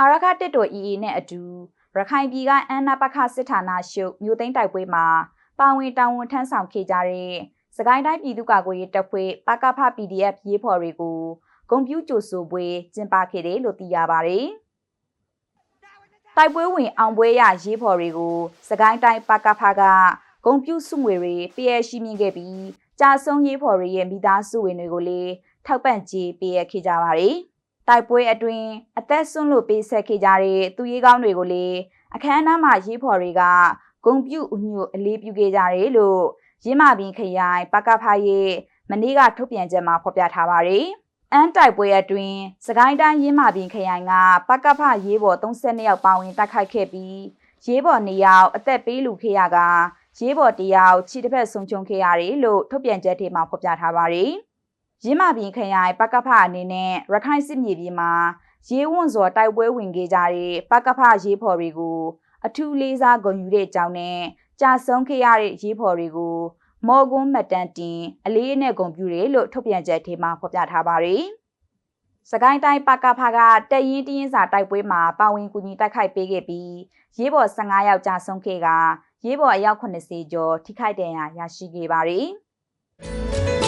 အာရခတစ်တော် EA နဲ့အတူရခိုင်ပြည်ကအန်နာပခစစ်ဌာနရှုပ်မြို့သိမ်းတိုက်ပွဲမှာပါဝင်တာဝန်ထမ်းဆောင်ခဲ့ကြတဲ့စကိုင်းတိုင်းပြည်သူ့ကာကွယ်ရေးတပ်ဖွဲ့ပကဖ PDF ရေးဖော်တွေကိုဂုံပြူးကြိုဆိုပွဲကျင်းပခဲ့တယ်လို့သိရပါတယ်။တိုက်ပွဲဝင်အောင်ပွဲရရေးဖော်တွေကိုစကိုင်းတိုင်းပကဖကဂုံပြူးစုငွေတွေပြည့်ရှိမြင့်ခဲ့ပြီးကြာဆုံးရေးဖော်တွေရဲ့မိသားစုဝင်တွေကိုလည်းထောက်ပံ့ကြေးပေးရခဲ့ကြပါတယ်။ တိုက်ပွဲအတွင်းအသက်ဆွန့်လို့ပေးဆက်ခဲ့ကြတဲ့သူရေးကောင်းတွေကိုလည်းအခမ်းအနားမှာရေးဖော်တွေကဂုံပြူအညွတ်အလေးပြုခဲ့ကြတယ်လို့ရင်းမာပင်ခရိုင်ပကဖရဲ့မနေ့ကထုတ်ပြန်ချက်မှာဖော်ပြထားပါတယ်။အန်တိုက်ပွဲအတွင်းစကိုင်းတိုင်းရင်းမာပင်ခရိုင်ကပကဖရေးပေါ်32ယောက်ပါဝင်တိုက်ခိုက်ခဲ့ပြီးရေးပေါ်2ယောက်အသက်ပေးလူခဲ့ရကရေးပေါ်တယောက်ခြေတစ်ဖက်ဆုံးချုံခဲ့ရတယ်လို့ထုတ်ပြန်ချက်ထဲမှာဖော်ပြထားပါတယ်။ ရင်းမာပင်ခရိုင်ပကဖအနေနဲ့ရခိုင်စစ်မြေပြင်မှာရေးဝွန့်စွာတိုက်ပွဲဝင်ခဲ့ကြတဲ့ပကဖရေးဖော်တွေကိုအထူးလေးစားဂုဏ်ယူတဲ့အကြောင်းနဲ့ကြာဆုံးခဲ့ရတဲ့ရေးဖော်တွေကိုမော်ကွန်းမတ်တန်တင်အလေးအနက်ဂုဏ်ပြုတယ်လို့ထုတ်ပြန်ချက်ထဲမှာဖော်ပြထားပါတယ်။စကိုင်းတိုင်းပကဖကတက်ရင်တင်းစာတိုက်ပွဲမှာပါဝင်ကူညီတိုက်ခိုက်ပေးခဲ့ပြီးရေးပေါ်15ယောက်ကြာဆုံးခဲ့ကရေးပေါ်အယောက်80ကျော်ထိခိုက်ဒဏ်ရာရရှိခဲ့ပါတယ်။